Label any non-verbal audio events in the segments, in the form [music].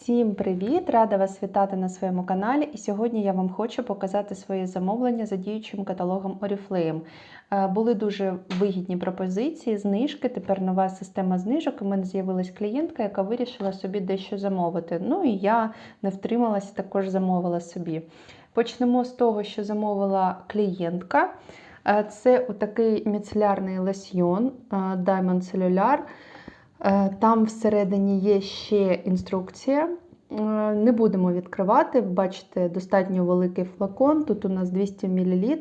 Всім привіт! Рада вас вітати на своєму каналі. І сьогодні я вам хочу показати своє замовлення за діючим каталогом Oriflame. Е, Були дуже вигідні пропозиції, знижки. Тепер нова система знижок. У мене з'явилась клієнтка, яка вирішила собі дещо замовити. Ну і я не втрималася, також замовила собі. Почнемо з того, що замовила клієнтка. Е, Це отакий міцелярний лосьйон е, Diamond Cellular. Е, Там всередині є ще інструкція. Е, Не будемо відкривати. Бачите, достатньо великий флакон. Тут у нас 200 мл.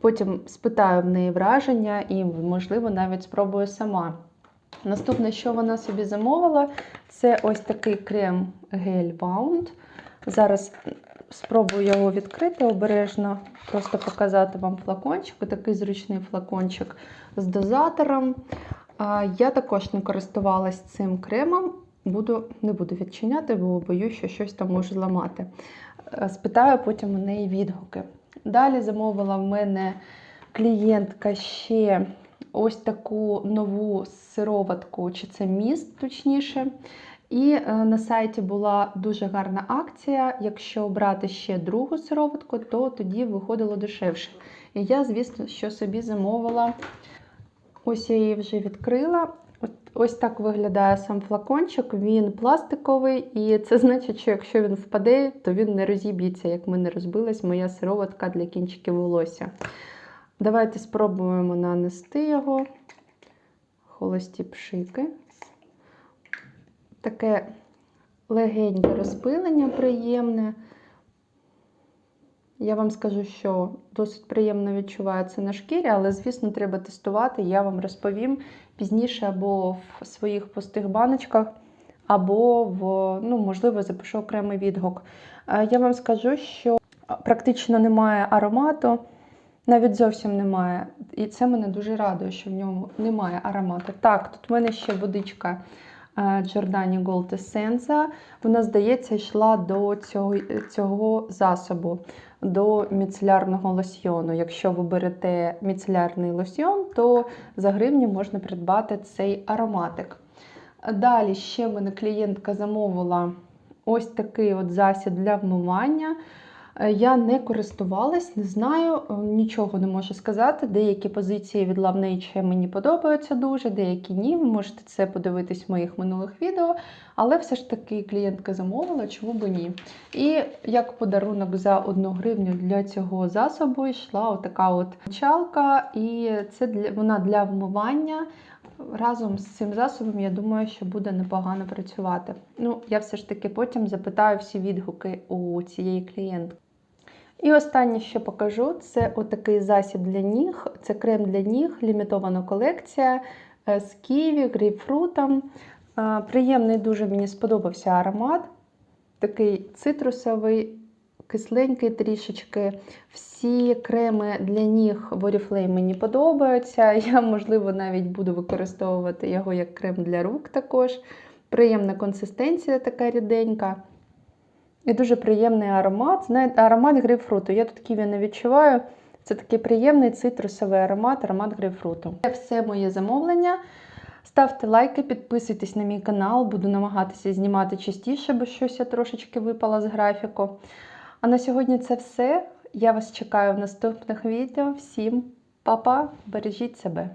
Потім спитаю в неї враження і, можливо, навіть спробую сама. Наступне, що вона собі замовила, це ось такий крем гель Bound. Зараз спробую його відкрити обережно, просто показати вам флакончик. Такий зручний флакончик з дозатором. Я також не користувалась цим кремом, буду, не буду відчиняти, бо боюсь, що щось там може зламати. Е, Спитаю потім у неї відгуки. Далі замовила в мене клієнтка ще ось таку нову сироватку, чи це міст, точніше. І е, на сайті була дуже гарна акція. Якщо брати ще другу сироватку, то тоді виходило дешевше. І я, звісно, що собі замовила. Ось я її вже відкрила. Ось так виглядає сам флакончик. Він пластиковий, і це значить, що якщо він впаде, то він не розіб'ється, як мене розбилась моя сироватка для кінчиків волосся. Давайте спробуємо нанести його. Холості пшики. Таке легеньке розпилення приємне. Я вам скажу, що досить приємно відчувається на шкірі, але, звісно, треба тестувати. Я вам розповім пізніше або в своїх пустих баночках, або в, ну, можливо, запишу окремий відгук. Е, Я вам скажу, що практично немає аромату, навіть зовсім немає. І це мене дуже радує, що в ньому немає аромату. Так, тут в мене ще водичка Giordani Gold Essenza. Вона, здається, йшла до цього, цього засобу до міцелярного лосьйону. Якщо ви берете міцелярний лосьйон, то за гривню можна придбати цей ароматик. Далі ще мене клієнтка замовила ось такий от засіб для вмивання. Е, Я не користувалась, не знаю, е, нічого не можу сказати. Деякі позиції від Love Nature мені подобаються дуже, деякі ні. Ви можете це подивитись в моїх минулих відео. Але все ж таки клієнтка замовила, чому б ні. І як подарунок за 1 гривню для цього засобу йшла отака от мочалка, і це для вона для вмивання. Разом з цим засобом, я думаю, що буде непогано працювати. Ну, я все ж таки потім запитаю всі відгуки у цієї клієнтки. І останнє, що покажу, це отакий засіб для ніг. Це крем для ніг, лімітована колекція е, з ківі, грейпфрутом. Е, Приємний дуже мені сподобався аромат. Такий цитрусовий, кисленький трішечки. Всі креми для ніг в Oriflame мені подобаються. [laughs] Я, можливо, навіть буду використовувати його як крем для рук також. Приємна консистенція така ріденька. І дуже приємний аромат. Знаєте, аромат грейпфруту. Я тут ківі не відчуваю. Це такий приємний цитрусовий аромат, аромат грейпфруту. Це все моє замовлення. Ставте лайки, підписуйтесь на мій канал, буду намагатися знімати частіше, бо щось я трошечки випала з графіку. А на сьогодні це все. Я вас чекаю в наступних відео. Всім па-па, бережіть себе!